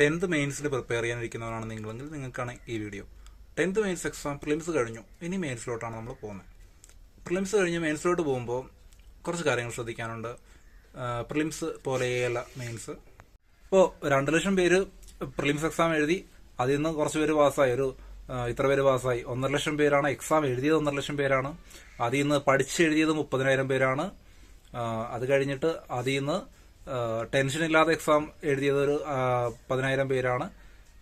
Tenth മെയിൻസിന് prepare ചെയ്യാനിരിക്കുന്നവരാണ് നിങ്ങളെങ്കിൽ നിങ്ങൾക്കാണ് ഈ video tenth mains exam prelims കഴിഞ്ഞു. ഇനി മെയിൻസിലോട്ടാണ് നമ്മൾ പോകുന്നത് പ്രിലിംസ് കഴിഞ്ഞ് മെയിൻസിലോട്ട് പോകുമ്പോൾ കുറച്ച് കാര്യങ്ങൾ ശ്രദ്ധിക്കാനുണ്ട്. പ്രിലിംസ് പോലെയല്ല മെയിൻസ് ഇപ്പോൾ രണ്ട് ലക്ഷം പേര് പ്രിലിംസ് എക്സാം എഴുതി അതിൽ നിന്ന് കുറച്ച് പേര് പാസ്സായി. ഒരു ഇത്ര പേര് പാസ്സായി. ഒന്നര ലക്ഷം പേരാണ് എക്സാം എഴുതിയത് ഒന്നര ലക്ഷം പേരാണ്. അതിൽ നിന്ന് പഠിച്ചെഴുതിയത് മുപ്പതിനായിരം പേരാണ്. അത് കഴിഞ്ഞിട്ട് അതിൽ നിന്ന് ടെൻഷൻ ഇല്ലാതെ എക്സാം എഴുതിയത് ഒരു പതിനായിരം പേരാണ്.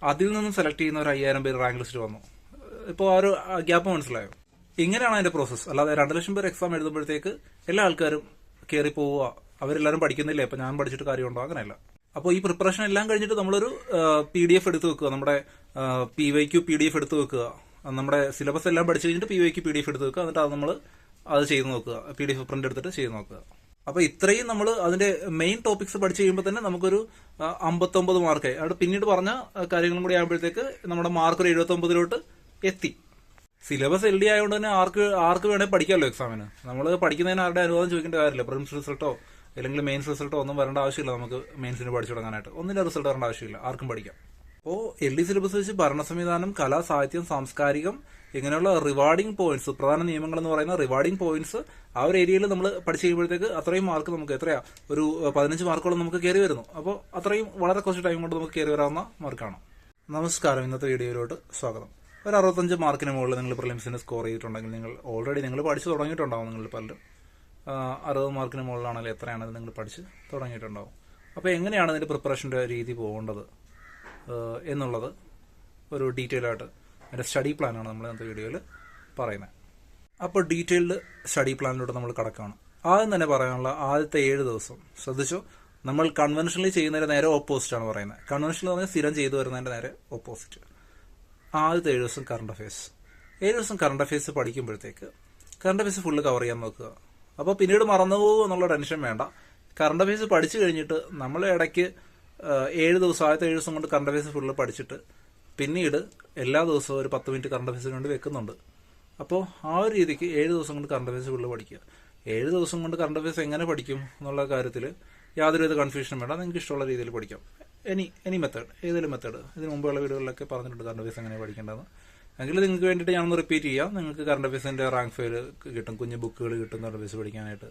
അതിൽ നിന്നും സെലക്ട് ചെയ്യുന്ന ഒരു അയ്യായിരം പേര് റാങ്ക് ലിസ്റ്റ് വന്നു. ഇപ്പോൾ ആ ഒരു ഗ്യാപ്പ് മനസ്സിലായോ? ഇങ്ങനെയാണ് അതിന്റെ പ്രോസസ്സ് അല്ലാതെ രണ്ട് ലക്ഷം പേർ എക്സാം എഴുതുമ്പോഴത്തേക്ക് എല്ലാ ആൾക്കാരും കയറി പോവുക. അവരെല്ലാവരും പഠിക്കുന്നില്ലേ? അപ്പൊ ഞാൻ പഠിച്ചിട്ട് കാര്യമുണ്ടോ? അങ്ങനെയല്ല. അപ്പോൾ ഈ പ്രിപ്പറേഷൻ എല്ലാം കഴിഞ്ഞിട്ട് നമ്മളൊരു പി ഡി എഫ് എടുത്ത് വെക്കുക. നമ്മുടെ P Y Q P D F എടുത്ത് വെക്കുക. നമ്മുടെ സിലബസ് എല്ലാം പഠിച്ചു കഴിഞ്ഞിട്ട് P Y Q P D F എടുത്ത് വെക്കുക. എന്നിട്ട് അത് നമ്മൾ അത് ചെയ്ത് നോക്കുക. പി ഡി എഫ് പ്രിന്റ് എടുത്തിട്ട് ചെയ്ത് നോക്കുക. അപ്പൊ ഇത്രയും നമ്മൾ അതിന്റെ മെയിൻ ടോപ്പിക്സ് പഠിച്ചു കഴിയുമ്പോൾ തന്നെ നമുക്കൊരു അമ്പത്തൊമ്പത് മാർക്കായി അവിടെ പിന്നീട് പറഞ്ഞ കാര്യങ്ങളും കൂടി ആകുമ്പോഴത്തേക്ക് നമ്മുടെ മാർക്ക് ഒരു എഴുപത്തി ഒമ്പതിലോട്ട് എത്തി. സിലബസ് എൽ ഡി ആയതുകൊണ്ട് തന്നെ ആർക്ക് ആർക്ക് വേണേൽ പഠിക്കാമല്ലോ എക്സാമിന് നമ്മൾ പഠിക്കുന്നതിന് ആരുടെ അനുവാദം ചോദിക്കേണ്ട കാര്യമില്ല. പ്രിൻസ് റിസൾട്ടോ അല്ലെങ്കിൽ മെയിൻസ് റിസൾട്ടോ ഒന്നും വരേണ്ട ആവശ്യമില്ല നമുക്ക് മെയിൻസിന് പഠിച്ചു തുടങ്ങാനായിട്ട്. ഒന്നിന്റെ റിസൾട്ട് വരേണ്ട ആവശ്യമില്ല. ആർക്കും പഠിക്കാം. അപ്പോൾ എൽ ഡി സിലബസ് വെച്ച് ഭരണ സംവിധാനം കലാ സാഹിത്യം സാംസ്കാരികം ഇങ്ങനെയുള്ള റിവാർഡിംഗ് പോയിന്റ്സ് പ്രധാന നിയമങ്ങൾ എന്ന് പറയുന്ന റിവാർഡിംഗ് പോയിന്റ്സ് ആ ഒരു ഏരിയയിൽ നമ്മൾ പഠിച്ചു കഴിയുമ്പോഴത്തേക്ക് അത്രയും മാർക്ക് നമുക്ക് എത്രയാ? ഒരു പതിനഞ്ച് മാർക്കോളം നമുക്ക് കയറി വരുന്നു. അപ്പോൾ അത്രയും വളരെ കുറച്ച് ടൈം കൊണ്ട് നമുക്ക് കയറി വരാവുന്ന മാർക്കാണ് നമസ്കാരം. ഇന്നത്തെ വീഡിയോയിലോട്ട് സ്വാഗതം. ഒരു അറുപത്തഞ്ച് മാർക്കിന് മുകളിൽ നിങ്ങൾ പ്രിലിംസിന് സ്കോർ ചെയ്തിട്ടുണ്ടെങ്കിൽ നിങ്ങൾ ഓൾറെഡി നിങ്ങൾ പഠിച്ചു തുടങ്ങിയിട്ടുണ്ടാവും നിങ്ങൾ പലരും. അറുപത് മാർക്കിന് മുകളിലാണെങ്കിൽ എത്രയാണ് നിങ്ങൾ പഠിച്ച് തുടങ്ങിയിട്ടുണ്ടാവും? അപ്പോൾ എങ്ങനെയാണ് ഇതിന്റെ പ്രിപ്പറേഷന്റെ രീതി പോകേണ്ടത്? എന്നുള്ളത് ഒരു ഡീറ്റെയിൽ ആയിട്ട് അതിന്റെ സ്റ്റഡി പ്ലാനാണ് നമ്മൾ ഇന്നത്തെ വീഡിയോയിൽ പറയുന്നത്. അപ്പോൾ ഡീറ്റെയിൽഡ് സ്റ്റഡി പ്ലാനിലൂടെ നമ്മൾ കടക്കുകയാണ്. ആദ്യം തന്നെ പറയാനുള്ള ആദ്യത്തെ ഏഴ് ദിവസം. ശ്രദ്ധിച്ചോ? നമ്മൾ കൺവെൻഷനലി ചെയ്യുന്നതിന് നേരെ ഓപ്പോസിറ്റ് ആണ് പറയുന്നത്. കൺവെൻഷനിൽ പറഞ്ഞാൽ സ്ഥിരം ചെയ്തു വരുന്നതിന്റെ നേരെ ഓപ്പോസിറ്റ് ആദ്യത്തെ ഏഴ് ദിവസം കറണ്ട് അഫയേഴ്സ് ഏഴ് ദിവസം കറണ്ട് അഫയേഴ്സ് പഠിക്കുമ്പോഴത്തേക്ക് കറണ്ട് അഫയേഴ്സ് ഫുള്ള് കവർ ചെയ്യാൻ നോക്കുക. അപ്പോൾ പിന്നീട് മറന്നു പോകുമോ എന്നുള്ള ടെൻഷൻ വേണ്ട. കറണ്ട് അഫയേഴ്സ് പഠിച്ചു കഴിഞ്ഞിട്ട് നമ്മൾ ഇടയ്ക്ക് ഏഴ് ദിവസം ആദ്യത്തെ ഏഴ് ദിവസം കൊണ്ട് കറണ്ട് അഫയേഴ്സ് ഫുള്ള് പഠിച്ചിട്ട് പിന്നീട് എല്ലാ ദിവസവും ഒരു പത്ത് മിനിറ്റ് കറണ്ട് അഫയേഴ്സിന് വേണ്ടി വെക്കുന്നുണ്ട്. അപ്പോൾ ആ ഒരു രീതിക്ക് ഏഴ് ദിവസം കൊണ്ട് കറണ്ട് അഫയേഴ്സ് ഫുള്ള് പഠിക്കുക. ഏഴ് ദിവസം കൊണ്ട് കറണ്ട് അഫയേഴ്സ് എങ്ങനെ പഠിക്കും എന്നുള്ള കാര്യത്തിൽ യാതൊരുവിധ കൺഫ്യൂഷനും വേണ്ട. നിങ്ങൾക്ക് ഇഷ്ടമുള്ള രീതിയിൽ പഠിക്കാം. എനി എനി മെത്തേഡ് ഏതെങ്കിലും മെത്തേഡ് ഇതിന് മുമ്പുള്ള വീഡിയോകളിലൊക്കെ പറഞ്ഞിട്ടുണ്ട് കറണ്ട് അഫയേഴ്സ് എങ്ങനെ പഠിക്കേണ്ടതെന്ന്. എങ്കിൽ നിങ്ങൾക്ക് വേണ്ടിയിട്ട് ഞാനൊന്ന് റിപ്പീറ്റ് ചെയ്യാം. നിങ്ങൾക്ക് കറണ്ട് അഫയേഴ്സിന്റെ റാങ്ക് ഫയൽ കിട്ടും കുഞ്ഞു ബുക്കുകൾ കിട്ടും കറണ്ട് അഫയേഴ്സ് പഠിക്കാനായിട്ട്.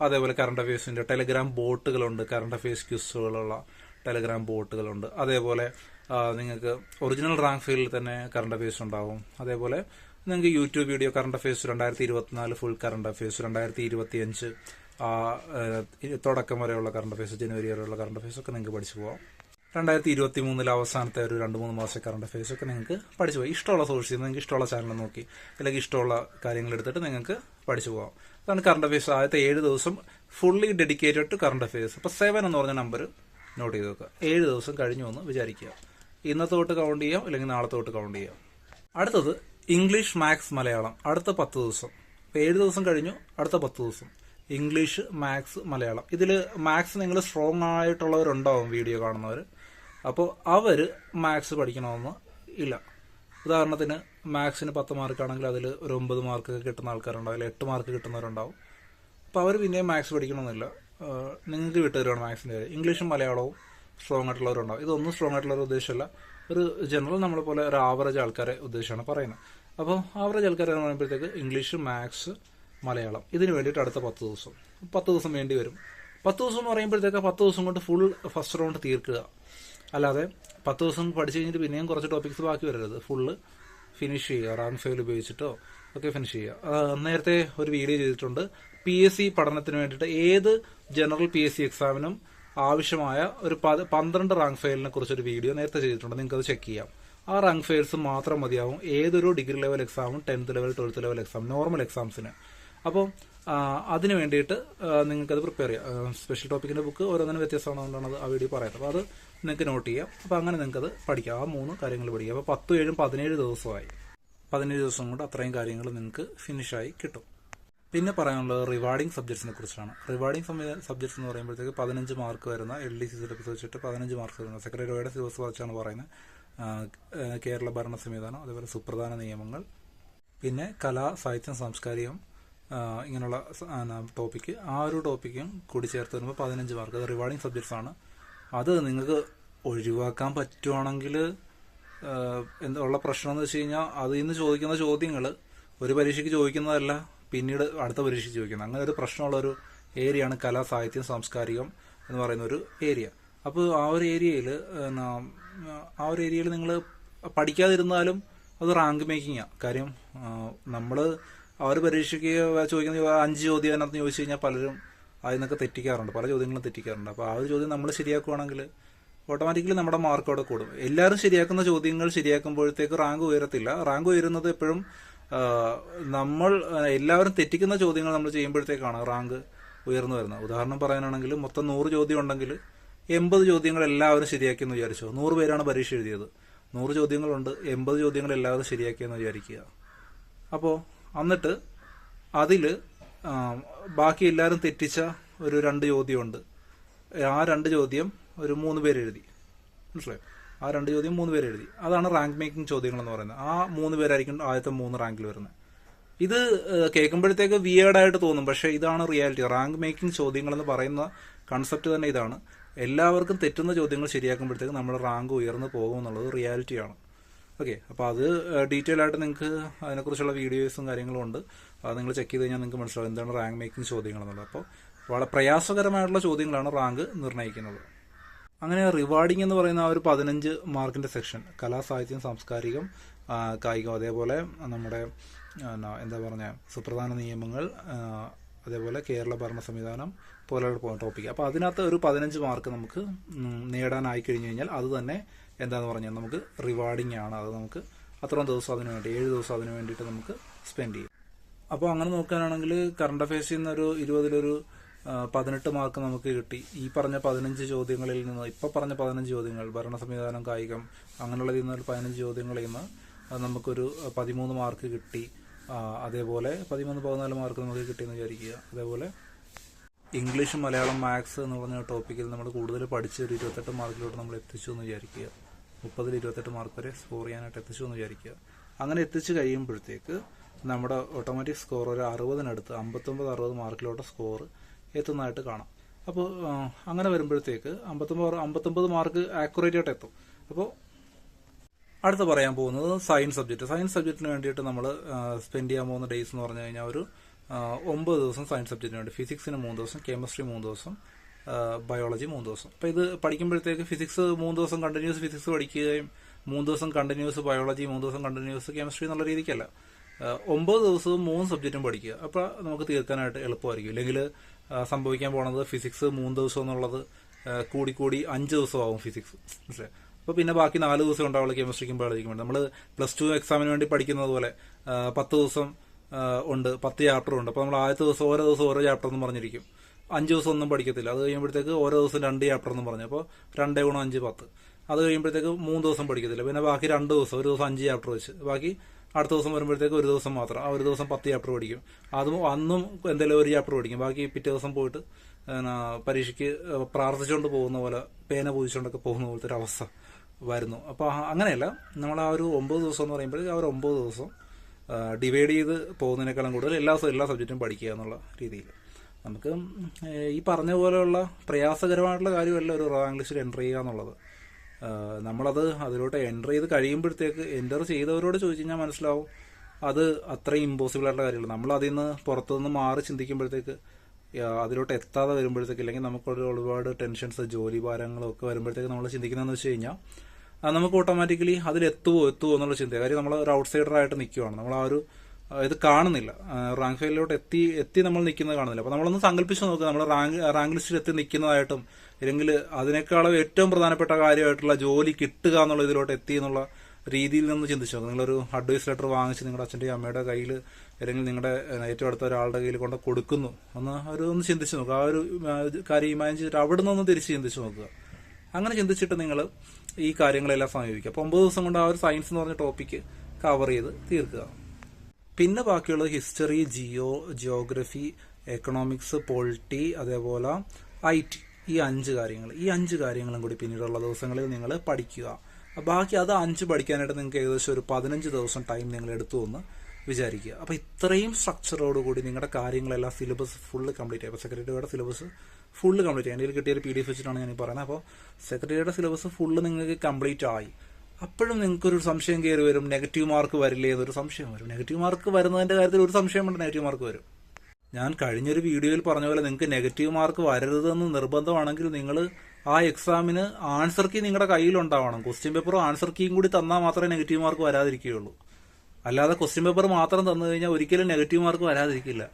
അതേപോലെ കറണ്ട് അഫയേഴ്സിന്റെ ടെലഗ്രാം ബോട്ടുകളുണ്ട് കറണ്ട് അഫയേഴ്സ് ക്യൂസുകളുള്ള ടെലഗ്രാം ബോട്ടുകളുണ്ട്. അതേപോലെ നിങ്ങൾക്ക് ഒറിജിനൽ റാങ്ക് ഫീൽഡിൽ തന്നെ കറണ്ട് അഫയേഴ്സ് ഉണ്ടാവും. അതേപോലെ നിങ്ങൾക്ക് യൂട്യൂബ് വീഡിയോ കറണ്ട് അഫയേഴ്സ് രണ്ടായിരത്തി ഇരുപത്തിനാല് ഫുൾ കറണ്ട് അഫയേഴ്സ് രണ്ടായിരത്തി ഇരുപത്തി അഞ്ച് തുടക്കം വരെയുള്ള കറണ്ട് അഫയേഴ്സ് ജനുവരി വരെയുള്ള കറണ്ട് അഫയേഴ്സ് ഒക്കെ നിങ്ങൾക്ക് പഠിച്ചു പോകാം രണ്ടായിരത്തി ഇരുപത്തി മൂന്നിലെ അവസാനത്തെ ഒരു രണ്ട് മൂന്ന് മാസത്തെ കറണ്ട് അഫയേഴ്സ് ഒക്കെ നിങ്ങൾക്ക് പഠിച്ചു പോകാം ഇഷ്ടമുള്ള സോഴ്സിൽ നിന്ന് നിങ്ങൾക്ക് ഇഷ്ടമുള്ള ചാനൽ നോക്കി അല്ലെങ്കിൽ ഇഷ്ടമുള്ള കാര്യങ്ങൾ എടുത്തിട്ട് നിങ്ങൾക്ക് പഠിച്ചു പോകാം അതാണ് കറണ്ട് അഫയേഴ്സ് ആദ്യത്തെ ഏഴ് ദിവസം fully dedicated to current affairs അപ്പോൾ സെവൻ എന്ന് പറഞ്ഞ നമ്പർ നോട്ട് ചെയ്ത് വെക്കുക. ഏഴ് ദിവസം കഴിഞ്ഞു എന്ന് വിചാരിക്കുക. ഇന്നത്തെ തൊട്ട് കൗണ്ട് ചെയ്യാം അല്ലെങ്കിൽ നാളത്തെ തൊട്ട് കൗണ്ട് ചെയ്യാം. അടുത്തത് ഇംഗ്ലീഷ് മാത്സ് മലയാളം. അടുത്ത പത്ത് ദിവസം. ഏഴ് ദിവസം കഴിഞ്ഞു അടുത്ത പത്ത് ദിവസം. English maths Malayalam. ഇതിൽ മാത്സ് നിങ്ങൾ സ്ട്രോങ് ആയിട്ടുള്ളവരുണ്ടാവും വീഡിയോ കാണുന്നവർ അപ്പോൾ അവർ മാത്സ് പഠിക്കണമെന്ന് ഇല്ല. ഉദാഹരണത്തിന് മാത്സിന് പത്ത് മാർക്കാണെങ്കിൽ അതിൽ ഒരു ഒമ്പത് മാർക്ക് കിട്ടുന്ന ആൾക്കാരുണ്ടാവും അല്ലെങ്കിൽ എട്ട് മാർക്ക് കിട്ടുന്നവരുണ്ടാവും. അപ്പോൾ അവർ പിന്നെയും മാത്സ് പഠിക്കണമെന്നില്ല. നിങ്ങൾക്ക് വിട്ടുതരുവാണ് മാത്സിന്റെ കാര്യം. ഇംഗ്ലീഷും മലയാളവും സ്ട്രോങ് ആയിട്ടുള്ളവരുണ്ടാവും. ഇതൊന്നും സ്ട്രോങ് ആയിട്ടുള്ളവർ ഉദ്ദേശമല്ല. ഒരു ജനറൽ നമ്മളെ പോലെ ഒരു ആവറേജ് ആൾക്കാരെ ഉദ്ദേശമാണ് പറയുന്നത്. അപ്പോൾ ആവറേജ് ആൾക്കാരെ എന്ന് പറയുമ്പോഴത്തേക്ക് ഇംഗ്ലീഷ് മാത്സ് മലയാളം. ഇതിന് വേണ്ടിയിട്ട് അടുത്ത പത്ത് ദിവസം. പത്ത് ദിവസം വേണ്ടി വരും. പത്ത് ദിവസം എന്ന് പറയുമ്പോഴത്തേക്ക് പത്ത് ദിവസം കൊണ്ട് ഫുൾ ഫസ്റ്റ് റൗണ്ട് തീർക്കുക. അല്ലാതെ പത്ത് ദിവസം പഠിച്ചു കഴിഞ്ഞിട്ട് പിന്നെയും കുറച്ച് ടോപ്പിക്സ് ബാക്കി വരരുത്. ഫുള്ള് ഫിനിഷ് ചെയ്യുക. റാങ്ക് ഫെയിൽ ഉപയോഗിച്ചിട്ടോ ഒക്കെ ഫിനിഷ് ചെയ്യുക. നേരത്തെ ഒരു വീഡിയോ ചെയ്തിട്ടുണ്ട്. പി എസ് സി പഠനത്തിന് വേണ്ടിയിട്ട് ഏത് ജനറൽ പി എസ് സി എക്സാമിനും ആവശ്യമായ ഒരു പന്ത്രണ്ട് റാങ്ക് ഫയലിനെ കുറിച്ച് ഒരു വീഡിയോ നേരത്തെ ചെയ്തിട്ടുണ്ട്. നിങ്ങൾക്ക് അത് ചെക്ക് ചെയ്യാം. ആ റാങ്ക് ഫയൽസ് മാത്രം മതിയാവും. ഏതൊരു ഡിഗ്രി ലെവൽ എക്സാമും tenth level twelfth level exam normal എക്സാംസിന് അപ്പോൾ അതിന് വേണ്ടിയിട്ട് നിങ്ങൾക്കത് പ്രിപ്പയർ ചെയ്യാം. സ്പെഷ്യൽ ടോപ്പിക്കിന്റെ ബുക്ക് ഓരോന്നിനും വ്യത്യസ്തമാണെന്നുകൊണ്ടാണ് അത് ആ വീഡിയോ പറയുന്നത്. അപ്പോൾ അത് നിങ്ങൾക്ക് നോട്ട് ചെയ്യാം. അപ്പോൾ അങ്ങനെ നിങ്ങൾക്ക് അത് പഠിക്കാം. ആ മൂന്ന് കാര്യങ്ങൾ പഠിക്കാം. അപ്പോൾ പത്തും ഏഴും പതിനേഴ് ദിവസമായി. പതിനേഴ് ദിവസം കൊണ്ട് അത്രയും കാര്യങ്ങൾ നിങ്ങൾക്ക് ഫിനിഷായി കിട്ടും. പിന്നെ പറയാനുള്ളത് റിവാർഡിംഗ് സബ്ജക്ട്സിനെ കുറിച്ചാണ്. റിവാർഡിംഗ് സബ്ജക്ട്സ് എന്ന് പറയുമ്പോഴത്തേക്ക് പതിനഞ്ച് മാർക്ക് വരുന്ന എൽ ഡി സി സിലബസ് വെച്ചിട്ട് പതിനഞ്ച് മാർക്ക് വരുന്ന സെക്രട്ടറിയുടെ സിലബസ് വെച്ചാണ് പറയുന്നത്. കേരള ഭരണ സംവിധാനം അതേപോലെ സുപ്രധാന നിയമങ്ങൾ പിന്നെ കലാ സാഹിത്യം സാംസ്കാരികം ഇങ്ങനെയുള്ള ടോപ്പിക്ക് ആ ഒരു ടോപ്പിക്കും കൂടി ചേർത്ത് വരുമ്പോൾ പതിനഞ്ച് മാർക്ക് അത് റിവാർഡിംഗ് സബ്ജക്ട്സ് ആണ്. അത് നിങ്ങൾക്ക് ഒഴിവാക്കാൻ പറ്റുവാണെങ്കിൽ എന്താ ഉള്ള പ്രശ്നം എന്ന് വെച്ച് കഴിഞ്ഞാൽ അതിൽ നിന്ന് ചോദിക്കുന്ന ചോദ്യങ്ങൾ ഒരു പരീക്ഷയ്ക്ക് ചോദിക്കുന്നതല്ല. പിന്നീട് അടുത്ത പരീക്ഷ ചോദിക്കുന്നത് അങ്ങനെ ഒരു പ്രശ്നമുള്ള ഒരു ഏരിയയാണ് കലാ സാഹിത്യം സാംസ്കാരികം എന്ന് പറയുന്ന ഒരു ഏരിയ അപ്പോൾ ആ ഒരു ഏരിയയിൽ ആ ഒരു ഏരിയയിൽ നിങ്ങൾ പഠിക്കാതിരുന്നാലും അത് റാങ്ക് മേക്കിങ്ങാണ് കാര്യം നമ്മൾ ആ ഒരു പരീക്ഷയ്ക്ക് ചോദിക്കുന്ന അഞ്ച് ചോദ്യം അതിനകത്ത് ചോദിച്ചു കഴിഞ്ഞാൽ പലരും അതിൽ തെറ്റിക്കാറുണ്ട്. പല ചോദ്യങ്ങളും തെറ്റിക്കാറുണ്ട്. അപ്പോൾ ആ ഒരു ചോദ്യം നമ്മൾ ശരിയാക്കുവാണെങ്കിൽ ഓട്ടോമാറ്റിക്കലി നമ്മുടെ മാർക്ക് അവിടെ കൂടും. എല്ലാവരും ശരിയാക്കുന്ന ചോദ്യങ്ങൾ ശരിയാക്കുമ്പോഴത്തേക്ക് റാങ്ക് ഉയരത്തില്ല. റാങ്ക് ഉയരുന്നത് എപ്പോഴും നമ്മൾ എല്ലാവരും തെറ്റിക്കുന്ന ചോദ്യങ്ങൾ നമ്മൾ ചെയ്യുമ്പോഴത്തേക്കാണ് റാങ്ക് ഉയർന്നു വരുന്നത്. ഉദാഹരണം പറയാനാണെങ്കിൽ മൊത്തം നൂറ് ചോദ്യം ഉണ്ടെങ്കിൽ എൺപത് ചോദ്യങ്ങൾ എല്ലാവരും ശരിയാക്കി എന്ന് വിചാരിച്ചോ? നൂറ് പേരാണ് പരീക്ഷ എഴുതിയത്. നൂറ് ചോദ്യങ്ങളുണ്ട് എൺപത് ചോദ്യങ്ങൾ എല്ലാവരും ശരിയാക്കിയെന്ന് വിചാരിക്കുക. അപ്പോൾ എന്നിട്ട് അതിൽ ബാക്കി എല്ലാവരും തെറ്റിച്ച ഒരു രണ്ട് ചോദ്യമുണ്ട്. ആ രണ്ട് ചോദ്യം ഒരു മൂന്ന് പേര് എഴുതി. മനസ്സിലായോ? ആ രണ്ട് ചോദ്യം മൂന്ന് പേര് എഴുതി. അതാണ് റാങ്ക് മേക്കിംഗ് ചോദ്യങ്ങൾ എന്ന് പറയുന്നത്. ആ മൂന്ന് പേരായിരിക്കും ആദ്യത്തെ മൂന്ന് റാങ്കിൽ വരുന്നത്. ഇത് കേൾക്കുമ്പോഴത്തേക്ക് വിയേഡായിട്ട് തോന്നും. പക്ഷേ ഇതാണ് റിയാലിറ്റി റാങ്ക് മേക്കിംഗ് ചോദ്യങ്ങൾ എന്ന് പറയുന്ന കൺസെപ്റ്റ് തന്നെ ഇതാണ്. എല്ലാവർക്കും തെറ്റുന്ന ചോദ്യങ്ങൾ ശരിയാക്കുമ്പോഴത്തേക്ക് നമ്മുടെ റാങ്ക് ഉയർന്നു പോകും എന്നുള്ളത് റിയാലിറ്റിയാണ് ഓക്കെ അപ്പോൾ അത് ഡീറ്റെയിൽ ആയിട്ട് നിങ്ങൾക്ക് അതിനെക്കുറിച്ചുള്ള വീഡിയോസും കാര്യങ്ങളും ഉണ്ട്. അത് നിങ്ങൾ ചെക്ക് ചെയ്ത് കഴിഞ്ഞാൽ നിങ്ങൾക്ക് മനസ്സിലാവും എന്താണ് റാങ്ക് മേക്കിംഗ് ചോദ്യങ്ങൾ എന്നുള്ളത് അപ്പോൾ വളരെ പ്രയാസകരമായിട്ടുള്ള ചോദ്യങ്ങളാണ് റാങ്ക് നിർണയിക്കുന്നത്. അങ്ങനെ റിവാർഡിംഗ് എന്ന് പറയുന്ന ആ ഒരു പതിനഞ്ച് മാർക്കിന്റെ സെക്ഷൻ കലാ സാഹിത്യം സാംസ്കാരികം കായികം അതേപോലെ നമ്മുടെ എന്താ പറഞ്ഞ സുപ്രധാന നിയമങ്ങൾ അതേപോലെ കേരള ഭരണ സംവിധാനം പോലെയുള്ള ടോപ്പിക് അപ്പോൾ അതിനകത്ത് ഒരു പതിനഞ്ച് മാർക്ക് നമുക്ക് നേടാനായി കഴിഞ്ഞു കഴിഞ്ഞാൽ അത് തന്നെ എന്താന്ന് പറഞ്ഞാൽ നമുക്ക് റിവാർഡിംഗ് ആണ്. അത് നമുക്ക് അത്രയും ദിവസം അതിനു വേണ്ടി ഏഴ് ദിവസം അതിനു വേണ്ടിയിട്ട് നമുക്ക് സ്പെൻഡ് ചെയ്യും. അപ്പോൾ അങ്ങനെ നോക്കാനാണെങ്കിൽ കറണ്ട് അഫയേഴ്സിൽ നിന്നൊരു ഇരുപതിലൊരു പതിനെട്ട് മാർക്ക് നമുക്ക് കിട്ടി. ഈ പറഞ്ഞ പതിനഞ്ച് ചോദ്യങ്ങളിൽ നിന്ന് ഇപ്പൊ പറഞ്ഞ പതിനഞ്ച് ചോദ്യങ്ങൾ ഭരണ സംവിധാനം കായികം അങ്ങനെയുള്ളതിൽ നിന്ന് പതിനഞ്ച് ചോദ്യങ്ങളിൽ നിന്ന് നമുക്കൊരു പതിമൂന്ന് മാർക്ക് കിട്ടി. അതേപോലെ പതിമൂന്ന് പതിനാല് മാർക്ക് നമുക്ക് കിട്ടിയെന്ന് വിചാരിക്കുക. അതേപോലെ ഇംഗ്ലീഷ് മലയാളം മാത്സ് എന്ന് പറഞ്ഞ ടോപ്പിക്കിൽ നമ്മൾ കൂടുതൽ പഠിച്ച് ഒരു ഇരുപത്തെട്ട് മാർക്കിലോട്ട് നമ്മൾ എത്തിച്ചു എന്ന് വിചാരിക്കുക. മുപ്പതിൽ ഇരുപത്തെട്ട് മാർക്ക് വരെ സ്കോർ ചെയ്യാനായിട്ട് എത്തിച്ചു എന്ന് വിചാരിക്കുക. അങ്ങനെ എത്തിച്ചു കഴിയുമ്പോഴത്തേക്ക് നമ്മുടെ ഓട്ടോമാറ്റിക് സ്കോർ ഒരു അറുപതിനടുത്ത് അമ്പത്തൊമ്പത് അറുപത് മാർക്കിലോട്ട് സ്കോർ എത്തുന്നതായിട്ട് കാണാം. അപ്പോൾ അങ്ങനെ വരുമ്പോഴത്തേക്ക് അമ്പത്തൊമ്പത് അമ്പത്തൊമ്പത് മാർക്ക് ആക്യുറേറ്റ് ആയിട്ട് എത്തും. അപ്പോൾ അടുത്ത പറയാൻ പോകുന്നത് സയൻസ് സബ്ജക്റ്റ് സയൻസ് സബ്ജക്റ്റിന് വേണ്ടിയിട്ട് നമ്മൾ സ്പെൻഡ് ചെയ്യാൻ പോകുന്ന ഡേയ്സ് എന്ന് പറഞ്ഞു കഴിഞ്ഞാൽ ഒരു ഒമ്പത് ദിവസം സയൻസ് സബ്ജക്റ്റിന് വേണ്ടി. ഫിസിക്സിന് മൂന്ന് ദിവസം കെമിസ്ട്രി മൂന്ന് ദിവസം ബയോളജി മൂന്ന് ദിവസം. അപ്പോൾ ഇത് പഠിക്കുമ്പോഴത്തേക്ക് ഫിസിക്സ് മൂന്ന് ദിവസം കണ്ടിന്യൂസ് ഫിസിക്സ് പഠിക്കുകയും മൂന്ന് ദിവസം കണ്ടിന്യൂസ് ബയോളജി മൂന്ന് ദിവസം കണ്ടിന്യൂസ് കെമിസ്ട്രി എന്നുള്ള രീതിക്കല്ല. ഒമ്പത് ദിവസവും മൂന്ന് സബ്ജക്റ്റും പഠിക്കുക. അപ്പോൾ നമുക്ക് തീർക്കാനായിട്ട് എളുപ്പമായിരിക്കും. ഇല്ലെങ്കിൽ സംഭവിക്കാൻ പോണത് ഫിസിക്സ് മൂന്ന് ദിവസം എന്നുള്ളത് കൂടിക്കൂടി കൂടി കൂടി അഞ്ച് ദിവസമാവും ഫിസിക്സ് മനസ്സിലായി? അപ്പോൾ പിന്നെ ബാക്കി നാല് ദിവസം ഉണ്ടാവുള്ള കെമിസ്ട്രിക്കും ബയോളജിക്കും വേണ്ടി നമ്മൾ പ്ലസ് ടു എക്സാമിന് വേണ്ടി പഠിക്കുന്നത് പോലെ പത്ത് ദിവസം ഉണ്ട് പത്ത് ചാപ്റ്റർ ഉണ്ട്. അപ്പോൾ നമ്മൾ ആദ്യത്തെ ദിവസം ഓരോ ദിവസം ഓരോ ചാപ്റ്റർ എന്ന് പറഞ്ഞിരിക്കും. അഞ്ച് ദിവസം ഒന്നും പഠിക്കത്തില്ല. അത് കഴിയുമ്പോഴത്തേക്ക് ഓരോ ദിവസം രണ്ട് ചാപ്റ്റർ എന്ന് പറഞ്ഞു. അപ്പോൾ രണ്ടേ ഗുണം അഞ്ച് പത്ത്. അത് കഴിയുമ്പോഴത്തേക്ക് മൂന്ന് ദിവസം പഠിക്കത്തില്ല. പിന്നെ ബാക്കി രണ്ട് ദിവസം ഒരു ദിവസം അഞ്ച് ചാപ്റ്റർ വെച്ച്. ബാക്കി അടുത്ത ദിവസം വരുമ്പോഴത്തേക്ക് ഒരു ദിവസം മാത്രം. ആ ഒരു ദിവസം പത്ത് ചാപ്റ്റർ പഠിക്കും. അതും അന്നും എന്തെങ്കിലും ഒരു ചാപ്റ്റർ പഠിക്കും. ബാക്കി പിറ്റേ ദിവസം പോയിട്ട് പരീക്ഷയ്ക്ക് പ്രാർത്ഥിച്ചുകൊണ്ട് പോകുന്ന പോലെ പേന പൂജിച്ചുകൊണ്ടൊക്കെ പോകുന്ന പോലത്തെ ഒരു അവസ്ഥ വരുന്നു അപ്പോൾ അങ്ങനെയല്ല. നമ്മൾ ആ ഒരു ഒമ്പത് ദിവസം എന്ന് പറയുമ്പോൾ ആ ഒരു ഒമ്പത് ദിവസം ഡിവൈഡ് ചെയ്ത് പോകുന്നതിനേക്കാളും കൂടുതൽ എല്ലാ എല്ലാ സബ്ജക്റ്റും പഠിക്കുക എന്നുള്ള രീതിയിൽ. നമുക്ക് ഈ പറഞ്ഞ പോലെയുള്ള പ്രയാസകരമായിട്ടുള്ള കാര്യമല്ല ഒരു റാങ്ക് ലിസ്റ്റിൽ എന്റർ ചെയ്യുക എന്നുള്ളത്. നമ്മളത് അതിലോട്ട് എന്റർ ചെയ്ത് കഴിയുമ്പോഴത്തേക്ക് എന്റർ ചെയ്തവരോട് ചോദിച്ചു കഴിഞ്ഞാൽ മനസ്സിലാവും അത് അത്രയും ഇമ്പോസിബിൾ ആയിട്ടുള്ള കാര്യമാണ് നമ്മൾ അതിൽ നിന്ന് പുറത്തുനിന്ന് മാറി ചിന്തിക്കുമ്പോഴത്തേക്ക് അതിലോട്ട് എത്താതെ വരുമ്പോഴത്തേക്ക് അല്ലെങ്കിൽ നമുക്കൊരു ഒരുപാട് ടെൻഷൻസ് ജോലി ഭാരങ്ങളും ഒക്കെ വരുമ്പോഴത്തേക്ക് നമ്മൾ ചിന്തിക്കുന്നതെന്ന് വെച്ച് കഴിഞ്ഞാൽ നമുക്ക് ഓട്ടോമാറ്റിക്കലി അതിൽ എത്തുവോ എത്തുവോ എന്നുള്ള ചിന്ത കാര്യം നമ്മൾ ഒരു ഔട്ട്സൈഡർ ആയിട്ട് നിൽക്കുവാണ് നമ്മൾ ആ ഒരു ഇത് കാണുന്നില്ല. റാങ്ക് ഫൈലിലോട്ട് എത്തി എത്തി നമ്മൾ നിൽക്കുന്നത് കാണുന്നില്ല. അപ്പോൾ നമ്മളൊന്ന് സങ്കല്പിച്ച് നോക്കുക നമ്മൾ റാങ്ക് റാങ്ക് ലിസ്റ്റിൽ എത്തി നിൽക്കുന്നതായിട്ടും അല്ലെങ്കിൽ അതിനേക്കാളും ഏറ്റവും പ്രധാനപ്പെട്ട കാര്യമായിട്ടുള്ള ജോലി കിട്ടുക എന്നുള്ള ഇതിലോട്ട് എത്തി എന്നുള്ള രീതിയിൽ നിന്ന് ചിന്തിച്ചു നോക്കുക നിങ്ങളൊരു അഡ്വൈസ് ലെറ്റർ വാങ്ങിച്ച് നിങ്ങളുടെ അച്ഛന്റെയും അമ്മയുടെ കയ്യിൽ അല്ലെങ്കിൽ നിങ്ങളുടെ ഏറ്റവും അടുത്ത ഒരാളുടെ കയ്യിൽ കൊണ്ട് കൊടുക്കുന്നു. ഒന്ന് ഒരു ഒന്ന് ചിന്തിച്ച് നോക്കുക ആ ഒരു കാര്യം ഇമാജിൻ ചെയ്തിട്ട് അവിടെ നിന്നൊന്ന് തിരിച്ച് ചിന്തിച്ച് നോക്കുക. അങ്ങനെ ചിന്തിച്ചിട്ട് നിങ്ങൾ ഈ കാര്യങ്ങളെല്ലാം സമീപിക്കുക. അപ്പോൾ ഒമ്പത് ദിവസം കൊണ്ട് ആ ഒരു സയൻസ് എന്ന് പറഞ്ഞ ടോപ്പിക്ക് കവർ ചെയ്ത് തീർക്കുക. പിന്നെ ബാക്കിയുള്ളത് history geo geography economics polity അതേപോലെ ഐ ടി ഈ അഞ്ച് കാര്യങ്ങൾ ഈ അഞ്ച് കാര്യങ്ങളും കൂടി പിന്നീടുള്ള ദിവസങ്ങളിൽ നിങ്ങൾ പഠിക്കുക. ബാക്കി അത് അഞ്ച് പഠിക്കാനായിട്ട് നിങ്ങൾക്ക് ഏകദേശം ഒരു പതിനഞ്ച് ദിവസം ടൈം നിങ്ങൾ എടുത്തു എന്ന് വിചാരിക്കുക. അപ്പോൾ ഇത്രയും സ്ട്രക്ചറോട് കൂടി നിങ്ങളുടെ കാര്യങ്ങളെല്ലാം സിലബസ് ഫുള്ള് കംപ്ലീറ്റ് ആയി അപ്പോൾ സെക്രട്ടറിയുടെ സിലബസ് ഫുള്ള് കംപ്ലീറ്റ് ആയി എന്റെ കിട്ടിയ ഒരു പി ഡി എഫ് വെച്ചിട്ടാണ് ഞാൻ പറയുന്നത്. അപ്പോൾ സെക്രട്ടറിയുടെ സിലബസ് ഫുള്ള് നിങ്ങൾക്ക് കംപ്ലീറ്റ് ആയി. അപ്പോഴും നിങ്ങൾക്കൊരു സംശയം കയറി വരും നെഗറ്റീവ് മാർക്ക് വരില്ലേ എന്നൊരു സംശയം വരും. നെഗറ്റീവ് മാർക്ക് വരുന്നതിന്റെ കാര്യത്തിൽ ഒരു സംശയം കൊണ്ട് നെഗറ്റീവ് മാർക്ക് വരും. ഞാൻ കഴിഞ്ഞൊരു വീഡിയോയിൽ പറഞ്ഞ പോലെ നിങ്ങൾക്ക് നെഗറ്റീവ് മാർക്ക് വരരുതെന്ന് നിർബന്ധമാണെങ്കിൽ നിങ്ങൾ ആ എക്സാമിന് ആൻസർ കീ നിങ്ങളുടെ കയ്യിലുണ്ടാവണം ക്വസ്റ്റ്യൻ പേപ്പറും ആൻസർ കീയും കൂടി തന്നാൽ മാത്രമേ നെഗറ്റീവ് മാർക്ക് വരാതിരിക്കുകയുള്ളൂ. അല്ലാതെ ക്വസ്റ്റ്യൻ പേപ്പർ മാത്രം തന്നു കഴിഞ്ഞാൽ ഒരിക്കലും നെഗറ്റീവ് മാർക്ക് വരാതിരിക്കില്ല.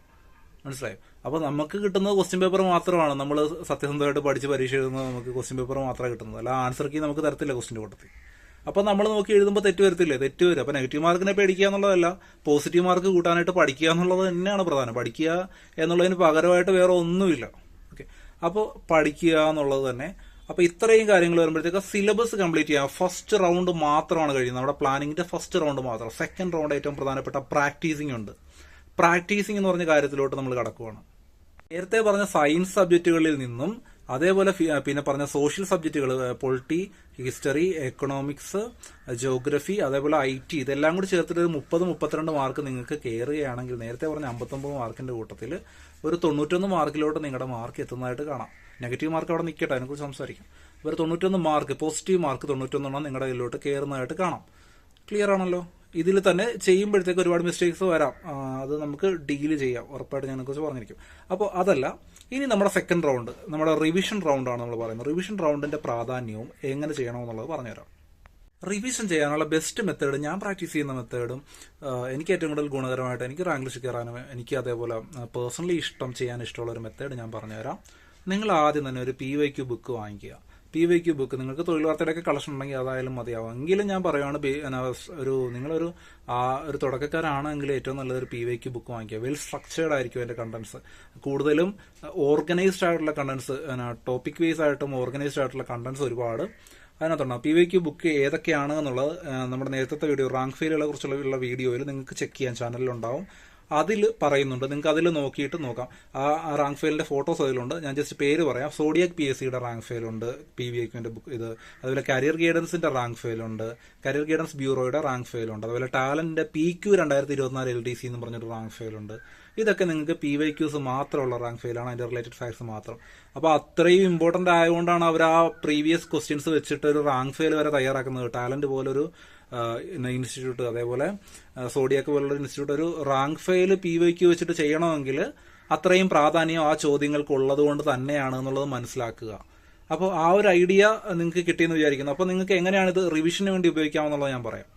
മനസ്സിലായോ? അപ്പോൾ നമുക്ക് കിട്ടുന്നത് ക്വസ്റ്റ്യൻ പേപ്പർ മാത്രമാണ്. നമ്മൾ സത്യസന്ധമായിട്ട് പഠിച്ച് പരീക്ഷ എഴുതുന്നത് നമുക്ക് ക്വസ്റ്റ്യൻ പേപ്പർ മാത്രമേ കിട്ടുന്നത് അല്ല ആൻസർ കീ നമുക്ക് തരത്തില്ല ക്വസ്റ്റ്യൻ കൂട്ടത്തിൽ. അപ്പോൾ നമ്മൾ നോക്കി എഴുതുമ്പോൾ തെറ്റ് വരത്തില്ലേ? തെറ്റ് വരും. അപ്പോൾ നെഗറ്റീവ് മാർക്കിനെ പേടിക്കുക എന്നുള്ളതല്ല. പോസിറ്റീവ് മാർക്ക് കൂട്ടാനായിട്ട് പഠിക്കുക എന്നുള്ളത് തന്നെയാണ് പ്രധാനം. പഠിക്കുക എന്നുള്ളതിന് പകരമായിട്ട് വേറെ ഒന്നുമില്ല. ഓക്കെ അപ്പോൾ പഠിക്കുക എന്നുള്ളത് തന്നെ. അപ്പോൾ ഇത്രയും കാര്യങ്ങൾ വരുമ്പോഴത്തേക്ക് സിലബസ് കംപ്ലീറ്റ് ചെയ്യാം ഫസ്റ്റ് റൗണ്ട് മാത്രമാണ് കഴിയുന്നത്. നമ്മുടെ പ്ലാനിങ്ങിന്റെ ഫസ്റ്റ് റൗണ്ട് മാത്രം. സെക്കൻഡ് റൗണ്ട് ഏറ്റവും പ്രധാനപ്പെട്ട പ്രാക്ടീസിംഗ് ഉണ്ട്. പ്രാക്ടീസിംഗ് എന്ന് പറഞ്ഞ കാര്യത്തിലോട്ട് നമ്മൾ കടക്കുവാണ്. നേരത്തെ പറഞ്ഞ സയൻസ് സബ്ജക്റ്റുകളിൽ നിന്നും അതേപോലെ പിന്നെ പറഞ്ഞ സോഷ്യൽ സബ്ജക്റ്റുകൾ പൊളിറ്റി ഹിസ്റ്ററി എക്കണോമിക്സ് ജോഗ്രഫി അതേപോലെ ഐ ടി ഇതെല്ലാം കൂടി ചേർത്തിട്ട് മുപ്പത് മുപ്പത്തിരണ്ട് മാർക്ക് നിങ്ങൾക്ക് കയറുകയാണെങ്കിൽ നേരത്തെ പറഞ്ഞ അമ്പത്തൊമ്പത് മാർക്കിന്റെ കൂട്ടത്തിൽ ഒരു തൊണ്ണൂറ്റൊന്ന് മാർക്കിലോട്ട് നിങ്ങളുടെ മാർക്ക് എത്തുന്നതായിട്ട് കാണാം. നെഗറ്റീവ് മാർക്ക് അവിടെ നിൽക്കട്ടെ അതിനെക്കുറിച്ച് സംസാരിക്കാം. ഒരു തൊണ്ണൂറ്റൊന്ന് മാർക്ക് പോസിറ്റീവ് മാർക്ക് തൊണ്ണൂറ്റൊന്നെണ്ണം നിങ്ങളുടെ ഇതിലോട്ട് കയറുന്നതായിട്ട് കാണാം. ക്ലിയർ ആണല്ലോ? ഇതിൽ തന്നെ ചെയ്യുമ്പോഴത്തേക്ക് ഒരുപാട് മിസ്റ്റേക്സ് വരാം. അത് നമുക്ക് ഡീൽ ചെയ്യാം. ഉറപ്പായിട്ട് ഞാൻ കുറിച്ച് പറഞ്ഞിരിക്കും. അപ്പോൾ അതല്ല ഇനി നമ്മുടെ സെക്കൻഡ് റൗണ്ട് നമ്മുടെ റിവിഷൻ റൗണ്ടാണ് നമ്മൾ പറയുന്നത്. റിവിഷൻ റൗണ്ടിന്റെ പ്രാധാന്യവും എങ്ങനെ ചെയ്യണമെന്നുള്ളത് പറഞ്ഞുതരാം. റിവിഷൻ ചെയ്യാനുള്ള ബെസ്റ്റ് മെത്തേഡ് ഞാൻ പ്രാക്ടീസ് ചെയ്യുന്ന മെത്തേഡും എനിക്ക് ഏറ്റവും കൂടുതൽ ഗുണകരമായിട്ട് എനിക്ക് റാങ്ക് ലിസ്റ്റ് കയറാനും എനിക്ക് അതേപോലെ പേഴ്സണലി ഇഷ്ടം ചെയ്യാൻ ഇഷ്ടമുള്ള ഒരു മെത്തേഡ് ഞാൻ പറഞ്ഞുതരാം. നിങ്ങൾ ആദ്യം തന്നെ ഒരു പി വൈ ക്യു ബുക്ക് വാങ്ങിക്കുക. പി വൈ ക്യൂ ബുക്ക് നിങ്ങൾക്ക് തൊഴിൽ വാർത്തയുടെയൊക്കെ കളക്ഷൻ ഉണ്ടെങ്കിൽ അതായാലും മതിയാവും. എങ്കിലും ഞാൻ പറയുവാണ് ഒരു നിങ്ങളൊരു ഒരു തുടക്കക്കാരാണെങ്കിൽ ഏറ്റവും നല്ലൊരു പി വൈ ക്യൂ ബുക്ക് വാങ്ങിക്കുക. വെൽ സ്ട്രക്ചേർഡ് ആയിരിക്കും അതിന്റെ കണ്ടന്റ്സ് കൂടുതലും ഓർഗനൈസ്ഡ് ആയിട്ടുള്ള കണ്ടന്റ്സ് ടോപ്പിക് വൈസ് ആയിട്ടും ഓർഗനൈസ്ഡ് ആയിട്ടുള്ള കണ്ടന്റ്സ് ഒരുപാട് അതിനകത്തുണ്ടാവും പി വൈ ക്യു ബുക്ക് ഏതൊക്കെയാണ് എന്നുള്ളത് നമ്മുടെ നേരത്തെ വീഡിയോ റാങ്ക് ഫെയിലുകളെ കുറിച്ചുള്ള വീഡിയോയിൽ നിങ്ങൾക്ക് ചെക്ക് ചെയ്യാൻ ചാനലിലുണ്ടാവും അതിൽ പറയുന്നുണ്ട്. നിങ്ങൾക്ക് അതിൽ നോക്കിയിട്ട് നോക്കാം. ആ റാങ്ക് ഫെയിലിന്റെ ഫോട്ടോസ് അതിലുണ്ട്. ഞാൻ ജസ്റ്റ് പേര് പറയാം. സോഡിയക് പി എസ് സിയുടെ റാങ്ക് ഫെയിലുണ്ട് പി വി ഐക്യുവിന്റെ ബുക്ക് ഇത്. അതുപോലെ കരിയർ ഗൈഡൻസിന്റെ റാങ്ക് ഫെയിലുണ്ട് കരിയർ ഗൈഡൻസ് ബ്യൂറോയുടെ റാങ്ക് ഫെയിലുണ്ട് അതുപോലെ ടാലന്റിന്റെ പി ക്യു രണ്ടായിരത്തി ഇരുപത്തിനാല് എൽ ഡി സി എന്ന് പറഞ്ഞൊരു റാങ്ക് ഫെയിലുണ്ട് ഇതൊക്കെ നിങ്ങൾക്ക് പി വൈ ക്യൂസ് മാത്രമുള്ള റാങ്ക് ഫെയിലാണ് അതിന്റെ റിലേറ്റഡ് ഫാക്ട്സ് മാത്രം. അപ്പോൾ അത്രയും ഇമ്പോർട്ടന്റ് ആയതുകൊണ്ടാണ് അവർ ആ പ്രീവിയസ് ക്വസ്റ്റ്യൻസ് വെച്ചിട്ട് ഒരു റാങ്ക് ഫെയിൽ വരെ തയ്യാറാക്കുന്നത്. ടാലന്റ് പോലൊരു ഇൻസ്റ്റിറ്റ്യൂട്ട് അതേപോലെ സോഡിയാക്ക് പോലുള്ള ഇൻസ്റ്റിറ്റ്യൂട്ട് ഒരു റാങ്ക് ഫെയിൽ പി വൈക്ക് വെച്ചിട്ട് ചെയ്യണമെങ്കിൽ അത്രയും പ്രാധാന്യം ആ ചോദ്യങ്ങൾക്ക് ഉള്ളത് കൊണ്ട് തന്നെയാണ് എന്നുള്ളത് മനസ്സിലാക്കുക. അപ്പോൾ ആ ഒരു ഐഡിയ നിങ്ങൾക്ക് കിട്ടിയെന്ന് വിചാരിക്കുന്നു. അപ്പോൾ നിങ്ങൾക്ക് എങ്ങനെയാണ് ഇത് റിവിഷന് വേണ്ടി ഉപയോഗിക്കാമെന്നുള്ളത് ഞാൻ പറയാം.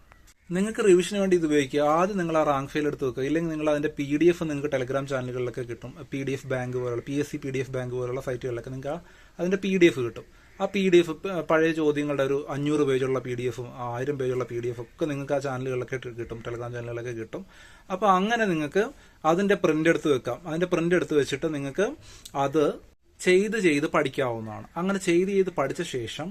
നിങ്ങൾക്ക് റിവിഷന് വേണ്ടി ഇത് ഉപയോഗിക്കുക. ആദ്യം നിങ്ങൾ ആ റാങ്ക് ഫയൽ എടുത്ത് വെക്കുക. ഇല്ലെങ്കിൽ നിങ്ങൾ അതിന്റെ പി ഡി എഫ് നിങ്ങൾക്ക് ടെലഗ്രാം ചാനലുകളിലൊക്കെ കിട്ടും. പി ഡി എഫ് ബാങ്ക് പോലുള്ള P S C P D F bank പോലുള്ള സൈറ്റുകളിലൊക്കെ നിങ്ങൾക്ക് അതിന്റെ പി ഡി എഫ് കിട്ടും. ആ പി ഡി എഫ് പഴയ ചോദ്യങ്ങളുടെ ഒരു അഞ്ഞൂറ് പേജുള്ള പി ഡി എഫും ആയിരം പേജുള്ള പി ഡി എഫ് ഒക്കെ നിങ്ങൾക്ക് ആ ചാനലുകളൊക്കെ കിട്ടും ടെലഗ്രാം ചാനലുകളൊക്കെ കിട്ടും. അപ്പോൾ അങ്ങനെ നിങ്ങൾക്ക് അതിന്റെ പ്രിന്റ് എടുത്ത് വെക്കാം. അതിന്റെ പ്രിന്റ് എടുത്ത് വെച്ചിട്ട് നിങ്ങൾക്ക് അത് ചെയ്ത് ചെയ്ത് പഠിക്കാവുന്നതാണ്. അങ്ങനെ ചെയ്ത് ചെയ്ത് പഠിച്ച ശേഷം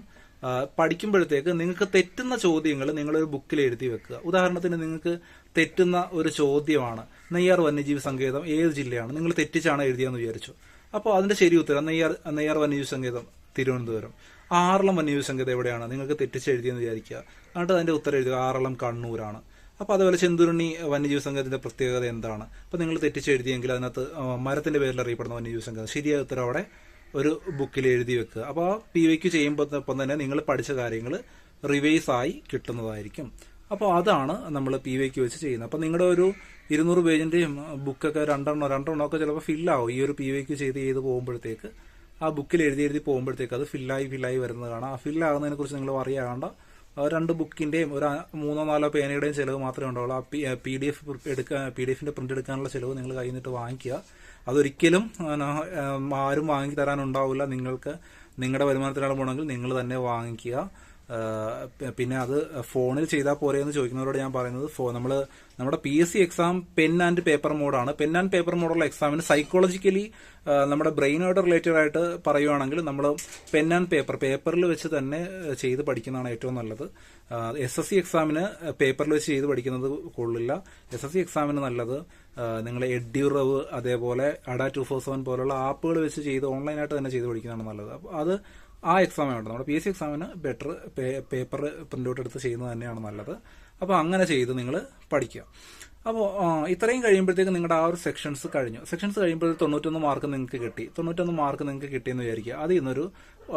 പഠിക്കുമ്പോഴത്തേക്ക് നിങ്ങൾക്ക് തെറ്റുന്ന ചോദ്യങ്ങൾ നിങ്ങളൊരു ബുക്കിൽ എഴുതി വെക്കുക. ഉദാഹരണത്തിന് നിങ്ങൾക്ക് തെറ്റുന്ന ഒരു ചോദ്യമാണ്. നെയ്യാർ വന്യജീവി സങ്കേതം ഏത് ജില്ലയാണ്? നിങ്ങൾ തെറ്റിച്ചാണ് എഴുതിയെന്ന് വിചാരിച്ചു. അപ്പോൾ അതിന്റെ ശരി ഉത്തരം നെയ്യാർ നെയ്യാർ വന്യജീവി സങ്കേതം. തിരുവനന്തപുരം. ആറളം വന്യജീവി സങ്കേതം എവിടെയാണ്? നിങ്ങൾക്ക് തെറ്റിച്ച് എഴുതിയെന്ന് വിചാരിക്കുക. എന്നിട്ട് അതിന്റെ ഉത്തരം എഴുതുക. ആറളം കണ്ണൂരാണ്. അപ്പോൾ അതുപോലെ ചെന്തുരുണി വന്യജീവി സംഘത്തിന്റെ പ്രത്യേകത എന്താണ്? അപ്പോൾ നിങ്ങൾ തെറ്റിച്ച് എഴുതിയെങ്കിൽ അതിനകത്ത് മരത്തിന്റെ പേരിൽ അറിയപ്പെടുന്ന വന്യജീവി സംഘം ശരിയായ ഉത്തരം അവിടെ ഒരു ബുക്കിൽ എഴുതി വെക്കുക. അപ്പോൾ പി വൈക്ക് ചെയ്യുമ്പോൾ തന്നെ നിങ്ങൾ പഠിച്ച കാര്യങ്ങൾ റിവൈസ് ആയി കിട്ടുന്നതായിരിക്കും. അപ്പോൾ അതാണ് നമ്മൾ പി വൈക്ക് വെച്ച് ചെയ്യുന്നത്. അപ്പോൾ നിങ്ങളുടെ ഒരു ഇരുന്നൂറ് പേജിന്റെയും ബുക്കൊക്കെ രണ്ടെണ്ണോ രണ്ടെണ്ണോ ഒക്കെ ചിലപ്പോൾ ഫില്ലാവും ഈ ഒരു പി വൈക്ക് ചെയ്ത് ചെയ്ത് പോകുമ്പോഴത്തേക്ക് ആ ബുക്കിൽ എഴുതി എഴുതി പോകുമ്പോഴത്തേക്ക് അത് ഫില്ലായി ഫില്ലായി വരുന്നത് കാണാം ആ ഫില്ലാകുന്നതിനെ കുറിച്ച് നിങ്ങൾ അറിയാണ്ട് രണ്ട് ബുക്കിന്റെയും ഒരു മൂന്നോ നാലോ പേനയുടെയും ചിലവ് മാത്രമേ ഉണ്ടാവുള്ളൂ. ആ പി ഡി എഫ് എടുക്കാൻ പി ഡി എഫിന്റെ പ്രിന്റ് എടുക്കാനുള്ള ചിലവ് നിങ്ങൾ കയ്യിൽ നിന്നിട്ട് വാങ്ങിക്കുക. അതൊരിക്കലും ആരും വാങ്ങി തരാനുണ്ടാവില്ല നിങ്ങൾക്ക് നിങ്ങളുടെ വരുമാനത്തിലാണ് പോകണമെങ്കിൽ നിങ്ങൾ തന്നെ വാങ്ങിക്കുക. പിന്നെ അത് ഫോണിൽ ചെയ്താൽ പോരെ എന്ന് ചോദിക്കുന്നവരോട് ഞാൻ പറയുന്നത് ഫോ നമ്മൾ നമ്മുടെ P S C exam pen and paper മോഡാണ് pen and paper മോഡുള്ള എക്സാമിന് സൈക്കോളജിക്കലി നമ്മുടെ ബ്രെയിനോട് റിലേറ്റഡ് ആയിട്ട് പറയുവാണെങ്കിൽ നമ്മൾ പെൻ ആൻഡ് പേപ്പർ പേപ്പറിൽ വെച്ച് തന്നെ ചെയ്ത് പഠിക്കുന്നതാണ് ഏറ്റവും നല്ലത്. എസ് എസ് സി എക്സാമിന് പേപ്പറിൽ വെച്ച് ചെയ്ത് പഠിക്കുന്നത് കൊള്ളില്ല. എസ് എസ് സി എക്സാമിന് നല്ലത് നിങ്ങൾ എഡ്യൂറവ് അതേപോലെ അഡ ടു ഫോർ സെവൻ പോലുള്ള ആപ്പുകൾ വെച്ച് ചെയ്ത് ഓൺലൈനായിട്ട് തന്നെ ചെയ്ത് പഠിക്കുന്നതാണ് നല്ലത്. അപ്പോൾ അത് ആ എക്സാം വേണ്ട നമ്മുടെ പി എസ് സി എക്സാമിന് ബെറ്റർ പേപ്പർ പ്രിന്റ് ഔട്ട് എടുത്ത് ചെയ്യുന്നത് തന്നെയാണ് നല്ലത്. അപ്പോൾ അങ്ങനെ ചെയ്ത് നിങ്ങൾ പഠിക്കുക. അപ്പോൾ ഇത്രയും കഴിയുമ്പോഴത്തേക്ക് നിങ്ങളുടെ ആ ഒരു സെക്ഷൻസ് കഴിഞ്ഞു. സെക്ഷൻസ് കഴിയുമ്പോൾ തൊണ്ണൂറ്റൊന്ന് മാർക്ക് നിങ്ങൾക്ക് കിട്ടി. തൊണ്ണൂറ്റൊന്ന് മാർക്ക് നിങ്ങൾക്ക് കിട്ടിയെന്ന് വിചാരിക്കുക. അതിൽ നിന്നൊരു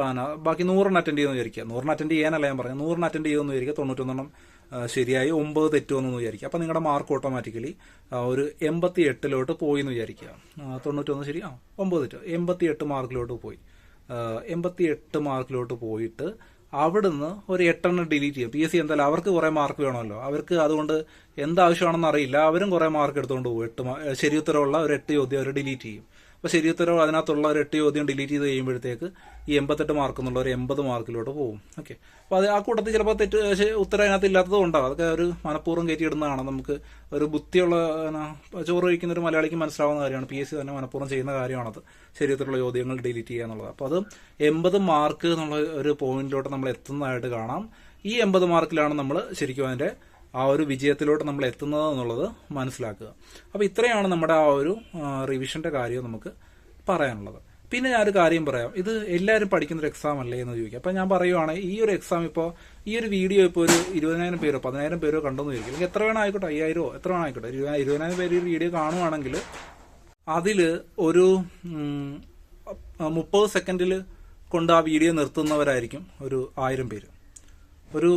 ആ, ബാക്കി നൂറിന് അറ്റൻഡ് ചെയ്യുമെന്ന് വിചാരിക്കുക. നൂറിന് അറ്റൻഡ് ചെയ്യാനല്ല ഞാൻ പറഞ്ഞു നൂറിന് അറ്റൻഡ് ചെയ്യുമെന്ന് വിചാരിക്കുക തൊണ്ണൂറ്റൊന്നെണ്ണം ശരിയായി ഒമ്പത് തെറ്റുമെന്ന് വിചാരിക്കുക. അപ്പോൾ നിങ്ങളുടെ മാർക്ക് ഓട്ടോമാറ്റിക്കലി ഒരു എൺപത്തി എട്ടിലോട്ട് പോയി എന്ന് വിചാരിക്കുക തൊണ്ണൂറ്റൊന്ന് ശരി ആ ഒമ്പത് തെറ്റ്. എൺപത്തി എട്ട് മാർക്കിലോട്ട് പോയി. എൺപത്തി എട്ട് മാർക്കിലോട്ട് പോയിട്ട് അവിടുന്ന് ഒരു എട്ടെണ്ണം ഡിലീറ്റ് ചെയ്യും. പി എസ് സി എന്തായാലും അവർക്ക് കുറെ മാർക്ക് വേണമല്ലോ. അവർക്ക് അതുകൊണ്ട് എന്താവശ്യമാണെന്ന് അറിയില്ല. അവരും കുറെ മാർക്ക് എടുത്തുകൊണ്ട് പോകും എട്ട് ശരിയുത്തരമുള്ള ഒരു എട്ട് ചോദ്യം അവർ ഡിലീറ്റ് ചെയ്യും. അപ്പോൾ ശരി ഉത്തരവ് അതിനകത്തുള്ള ഒരു എട്ട് ചോദ്യം ഡിലീറ്റ് ചെയ്ത് കഴിയുമ്പോഴത്തേക്ക് ഈ എൺപത്തെട്ട് മാർക്ക് എന്നുള്ള ഒരു എൺപത് മാർക്കിലോട്ട് പോകും. ഓക്കെ അപ്പോൾ അത് ആ കൂട്ടത്തിൽ ചിലപ്പോൾ തെറ്റ് ഉത്തരം അതിനകത്ത് ഇല്ലാത്തത് ഉണ്ടാവും. അതൊക്കെ ഒരു മനഃപൂർവം കയറ്റിയിടുന്നതാണ് നമുക്ക് ഒരു ബുദ്ധിയുള്ള ചോറ് കഴിക്കുന്ന ഒരു മലയാളിക്ക് മനസ്സിലാവുന്ന കാര്യമാണ്. പി എസ് സി തന്നെ മനഃപൂർവം ചെയ്യുന്ന കാര്യമാണത്. ശരി ഉത്തരമുള്ള ചോദ്യങ്ങൾ ഡിലീറ്റ് ചെയ്യുക എന്നുള്ളത്. അപ്പോൾ അത് എൺപത് മാർക്ക് എന്നുള്ള ഒരു പോയിന്റിലോട്ട് നമ്മൾ എത്തുന്നതായിട്ട് കാണാം. ഈ എൺപത് മാർക്കിലാണ് നമ്മൾ ശരിക്കും അതിന്റെ ആ ഒരു വിജയത്തിലോട്ട് നമ്മൾ എത്തുന്നത് എന്നുള്ളത് മനസ്സിലാക്കുക. അപ്പോൾ ഇത്രയാണ് നമ്മുടെ ആ ഒരു റിവിഷന്റെ കാര്യം നമുക്ക് പറയാനുള്ളത്. പിന്നെ ഞാനൊരു കാര്യം പറയാം. ഇത് എല്ലാവരും പഠിക്കുന്ന ഒരു എക്സാം അല്ലേ എന്ന് ചോദിക്കുക അപ്പം ഞാൻ പറയുവാണ് ഈ ഒരു എക്സാം ഇപ്പോൾ ഈ ഒരു വീഡിയോ ഇപ്പോൾ ഒരു ഇരുപതിനായിരം പേരോ പതിനായിരം പേരോ കണ്ടെന്ന് ചോദിക്കും. എത്ര വേണം ആയിക്കോട്ടെ അയ്യായിരമോ എത്ര വേണം ആയിക്കോട്ടെ ഇരുപ- ഇരുപതിനായിരം പേര് ഈ വീഡിയോ കാണുവാണെങ്കിൽ അതിൽ ഒരു മുപ്പത് സെക്കൻഡിൽ കൊണ്ട് ആ വീഡിയോ നിർത്തുന്നവരായിരിക്കും ഒരു ആയിരം പേര്. ഒരു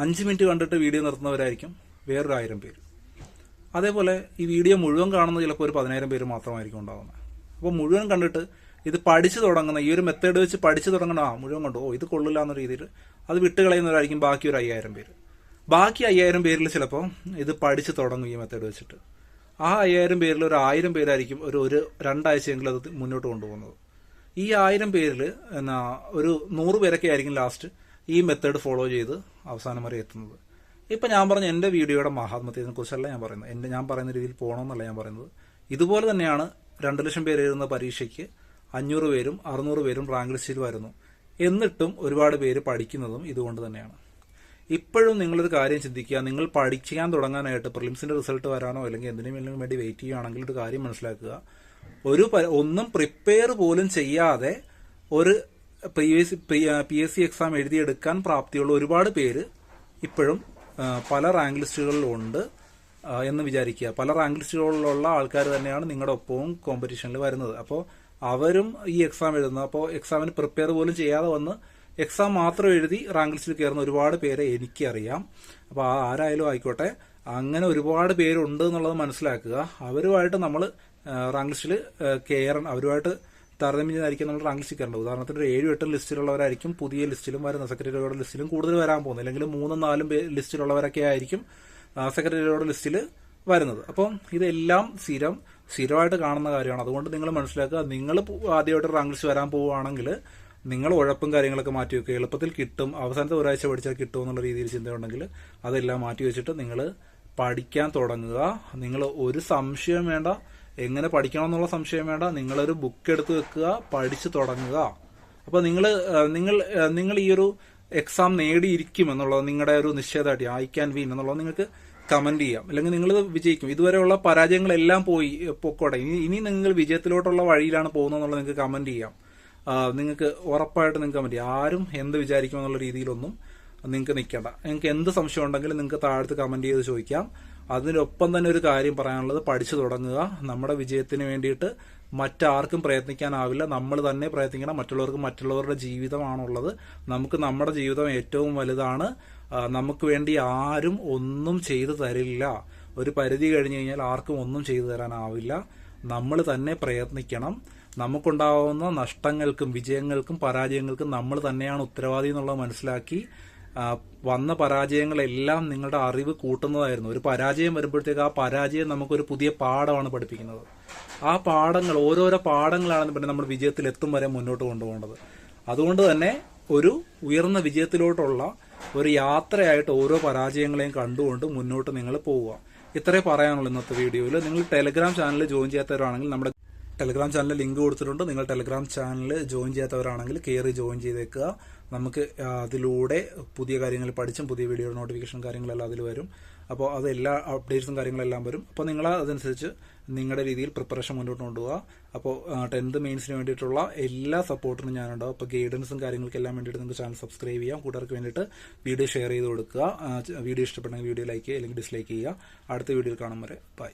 അഞ്ച് മിനിറ്റ് കണ്ടിട്ട് വീഡിയോ നിർത്തുന്നവരായിരിക്കും വേറൊരു ആയിരം പേര്. അതേപോലെ ഈ വീഡിയോ മുഴുവൻ കാണുന്ന ചിലപ്പോൾ ഒരു പതിനായിരം പേര് മാത്രമായിരിക്കും ഉണ്ടാകുന്നത് അപ്പോൾ മുഴുവൻ കണ്ടിട്ട് ഇത് പഠിച്ചു തുടങ്ങുന്ന ഈ ഒരു മെത്തേഡ് വെച്ച് പഠിച്ചു തുടങ്ങണം ആ മുഴുവൻ കണ്ടു. ഓ ഇത് കൊള്ളില്ല എന്ന രീതിയിൽ അത് വിട്ട് കളയുന്നവരായിരിക്കും ബാക്കി ഒരു അയ്യായിരം പേര്. ബാക്കി അയ്യായിരം പേരിൽ ചിലപ്പോൾ ഇത് പഠിച്ചു തുടങ്ങും ഈ മെത്തേഡ് വെച്ചിട്ട്. ആ അയ്യായിരം പേരിൽ ഒരു ആയിരം പേരായിരിക്കും ഒരു ഒരു രണ്ടാഴ്ചയെങ്കിലും അത് മുന്നോട്ട് കൊണ്ടുപോകുന്നത്. ഈ ആയിരം പേരിൽ എന്നാ ഒരു നൂറ് പേരൊക്കെ ആയിരിക്കും ലാസ്റ്റ് ഈ മെത്തേഡ് ഫോളോ ചെയ്ത് അവസാനം വരെ എത്തുന്നത്. ഇപ്പം ഞാൻ പറഞ്ഞ എന്റെ വീഡിയോയുടെ മഹാത്മത്തിനെ കുറിച്ചല്ല ഞാൻ പറയുന്നത്. എന്റെ ഞാൻ പറയുന്ന രീതിയിൽ പോകണമെന്നല്ല ഞാൻ പറയുന്നത്. ഇതുപോലെ തന്നെയാണ് രണ്ട് ലക്ഷം പേര് എഴുതുന്ന പരീക്ഷയ്ക്ക് അഞ്ഞൂറ് പേരും അറുന്നൂറ് പേരും റാങ്ക് ലിസ്റ്റിൽ വരുന്നു. എന്നിട്ടും ഒരുപാട് പേര് പഠിക്കുന്നതും ഇതുകൊണ്ട് തന്നെയാണ്. ഇപ്പോഴും നിങ്ങളൊരു കാര്യം ചിന്തിക്കുക. നിങ്ങൾ പഠിക്കാൻ തുടങ്ങാനായിട്ട് പ്രിലിംസിന്റെ റിസൾട്ട് വരാനോ അല്ലെങ്കിൽ എന്തിനും വേണ്ടി വെയിറ്റ് ചെയ്യുകയാണെങ്കിൽ ഒരു കാര്യം മനസ്സിലാക്കുക. ഒരു ഒന്നും പ്രിപ്പയർ പോലും ചെയ്യാതെ ഒരു P S P S C exam എഴുതിയെടുക്കാൻ പ്രാപ്തിയുള്ള ഒരുപാട് പേര് ഇപ്പോഴും പല റാങ്ക് ലിസ്റ്റുകളിലുണ്ട് എന്ന് വിചാരിക്കുക. പല റാങ്ക് ലിസ്റ്റുകളിലുള്ള ആൾക്കാർ തന്നെയാണ് നിങ്ങളുടെ ഒപ്പവും കോമ്പറ്റീഷനിൽ വരുന്നത്. അപ്പോൾ അവരും ഈ എക്സാം എഴുതുന്നത് അപ്പോൾ എക്സാമിന് പ്രിപ്പയർ പോലും ചെയ്യാതെ വന്ന് എക്സാം മാത്രം എഴുതി റാങ്ക് ലിസ്റ്റിൽ കയറുന്ന ഒരുപാട് പേരെ എനിക്കറിയാം. അപ്പോൾ ആ ആരായാലും ആയിക്കോട്ടെ അങ്ങനെ ഒരുപാട് പേരുണ്ട് എന്നുള്ളത് മനസ്സിലാക്കുക. അവരുമായിട്ട് നമ്മൾ റാങ്ക് ലിസ്റ്റിൽ കയറണം. അവരുമായിട്ട് താരതമ്യം ചെയ്തായിരിക്കും നമ്മൾ റാങ്ക് ലിസ്റ്റ് കയറേണ്ടത് ഉദാഹരണത്തിന് ഒരു ഏഴും എട്ടും ലിസ്റ്റിലുള്ളവരായിരിക്കും പുതിയ ലിസ്റ്റിലും വരുന്ന സെക്രട്ടറിയുടെ ലിസ്റ്റിലും കൂടുതൽ വരാൻ പോകുന്നത്. അല്ലെങ്കിൽ മൂന്നും നാലും ലിസ്റ്റിലുള്ളവരൊക്കെ ആയിരിക്കും സെക്രട്ടറിയുടെ ലിസ്റ്റിൽ വരുന്നത്. അപ്പോൾ ഇതെല്ലാം സ്ഥിരം സ്ഥിരമായിട്ട് കാണുന്ന കാര്യമാണ്. അതുകൊണ്ട് നിങ്ങൾ മനസ്സിലാക്കുക നിങ്ങൾ ആദ്യമായിട്ട് റാങ്ക് ലിസ്റ്റ് വരാൻ പോവുകയാണെങ്കിൽ നിങ്ങൾ ഉഴപ്പും കാര്യങ്ങളൊക്കെ മാറ്റി വെക്കുക എളുപ്പത്തിൽ കിട്ടും. അവസാനത്തെ ഒരാഴ്ച പഠിച്ചാൽ കിട്ടും എന്നുള്ള രീതിയിൽ ചിന്തയുണ്ടെങ്കിൽ അതെല്ലാം മാറ്റി വെച്ചിട്ട് നിങ്ങൾ പഠിക്കാൻ തുടങ്ങുക. നിങ്ങൾ ഒരു സംശയം വേണ്ട. എങ്ങനെ പഠിക്കണം എന്നുള്ള സംശയം വേണ്ട. നിങ്ങളൊരു ബുക്ക് എടുത്ത് വെക്കുക പഠിച്ചു തുടങ്ങുക. അപ്പൊ നിങ്ങൾ നിങ്ങൾ നിങ്ങൾ ഈ ഒരു എക്സാം നേടിയിരിക്കും എന്നുള്ളത് നിങ്ങളുടെ ഒരു നിശ്ചയതായിട്ട് ഐ ക്യാൻ വിൻ എന്നുള്ളത് നിങ്ങൾക്ക് കമന്റ് ചെയ്യാം. അല്ലെങ്കിൽ നിങ്ങൾ വിജയിക്കും. ഇതുവരെയുള്ള പരാജയങ്ങളെല്ലാം പോയി പൊക്കോട്ടെ. ഇനി ഇനി നിങ്ങൾ വിജയത്തിലോട്ടുള്ള വഴിയിലാണ് പോകുന്നത് എന്നുള്ളത് നിങ്ങൾക്ക് കമന്റ് ചെയ്യാം. നിങ്ങൾക്ക് ഉറപ്പായിട്ട് നിങ്ങൾക്ക് കമന്റ് ചെയ്യാം. ആരും എന്ത് വിചാരിക്കും എന്നുള്ള രീതിയിലൊന്നും നിങ്ങൾക്ക് നിൽക്കേണ്ട. നിങ്ങൾക്ക് എന്ത് സംശയം ഉണ്ടെങ്കിലും നിങ്ങൾക്ക് താഴത്ത് കമന്റ് ചെയ്ത് ചോദിക്കാം. അതിനൊപ്പം തന്നെ ഒരു കാര്യം പറയാനുള്ളത് പഠിച്ചു തുടങ്ങുക. നമ്മുടെ വിജയത്തിന് വേണ്ടിയിട്ട് മറ്റാർക്കും പ്രയത്നിക്കാനാവില്ല. നമ്മൾ തന്നെ പ്രയത്നിക്കണം. മറ്റുള്ളവർക്ക് മറ്റുള്ളവരുടെ ജീവിതമാണുള്ളത്. നമുക്ക് നമ്മുടെ ജീവിതം ഏറ്റവും വലുതാണ്. നമുക്ക് വേണ്ടി ആരും ഒന്നും ചെയ്തു തരില്ല. ഒരു പരിധി കഴിഞ്ഞു കഴിഞ്ഞാൽ ആർക്കും ഒന്നും ചെയ്തു തരാനാവില്ല. നമ്മൾ തന്നെ പ്രയത്നിക്കണം. നമുക്കുണ്ടാവുന്ന നഷ്ടങ്ങൾക്കും വിജയങ്ങൾക്കും പരാജയങ്ങൾക്കും നമ്മൾ തന്നെയാണ് ഉത്തരവാദി എന്നുള്ളത് മനസ്സിലാക്കി വന്ന പരാജയങ്ങളെല്ലാം നിങ്ങളുടെ അറിവ് കൂട്ടുന്നതായിരുന്നു. ഒരു പരാജയം വരുമ്പോഴത്തേക്ക് ആ പരാജയം നമുക്കൊരു പുതിയ പാഠമാണ് പഠിപ്പിക്കുന്നത്. ആ പാഠങ്ങൾ ഓരോരോ പാഠങ്ങളാണെന്ന് പറഞ്ഞാൽ നമ്മൾ വിജയത്തിൽ എത്തും വരെ മുന്നോട്ട് കൊണ്ടുപോകേണ്ടത്. അതുകൊണ്ട് തന്നെ ഒരു ഉയർന്ന വിജയത്തിലോട്ടുള്ള ഒരു യാത്രയായിട്ട് ഓരോ പരാജയങ്ങളെയും കണ്ടുകൊണ്ട് മുന്നോട്ട് നിങ്ങൾ പോവുക. ഇത്രേ പറയാനുള്ളൂ ഇന്നത്തെ വീഡിയോയിൽ നിങ്ങൾ ടെലിഗ്രാം ചാനൽ ജോയിൻ ചെയ്യാത്തവരാണെങ്കിൽ നമ്മുടെ ടെലിഗ്രാം ചാനൽ ലിങ്ക് കൊടുത്തിട്ടുണ്ട്. നിങ്ങൾ ടെലിഗ്രാം ചാനൽ ജോയിൻ ചെയ്യാത്തവരാണെങ്കിൽ കയറി ജോയിൻ ചെയ്തേക്കുക. നമുക്ക് അതിലൂടെ പുതിയ കാര്യങ്ങൾ പഠിച്ചും പുതിയ വീഡിയോ നോട്ടിഫിക്കേഷൻ കാര്യങ്ങളെല്ലാം അതിൽ വരും. അപ്പോൾ അത് എല്ലാ അപ്ഡേറ്റ്സും കാര്യങ്ങളെല്ലാം വരും. അപ്പോൾ നിങ്ങൾ അതനുസരിച്ച് നിങ്ങളുടെ രീതിയിൽ പ്രിപ്പറേഷൻ മുന്നോട്ട് കൊണ്ടുപോകുക അപ്പോൾ ടെൻത്ത് മെയിൻസിന് വേണ്ടിയിട്ടുള്ള എല്ലാ സപ്പോർട്ടിനും ഞാനുണ്ടാവും അപ്പോൾ ഗൈഡൻസും കാര്യങ്ങൾക്കെല്ലാം വേണ്ടിയിട്ട് നിങ്ങൾക്ക് ചാനൽ സബ്സ്ക്രൈബ് ചെയ്യാം. കൂട്ടുകാർക്ക് വേണ്ടിയിട്ട് വീഡിയോ ഷെയർ ചെയ്ത് കൊടുക്കുക. വീഡിയോ ഇഷ്ടപ്പെട്ടെങ്കിൽ വീഡിയോ ലൈക്ക് ചെയ്യുക അല്ലെങ്കിൽ ഡിസ്ലൈക്ക് ചെയ്യുക. അടുത്ത വീഡിയോയിൽ കാണും വരെ. ബൈ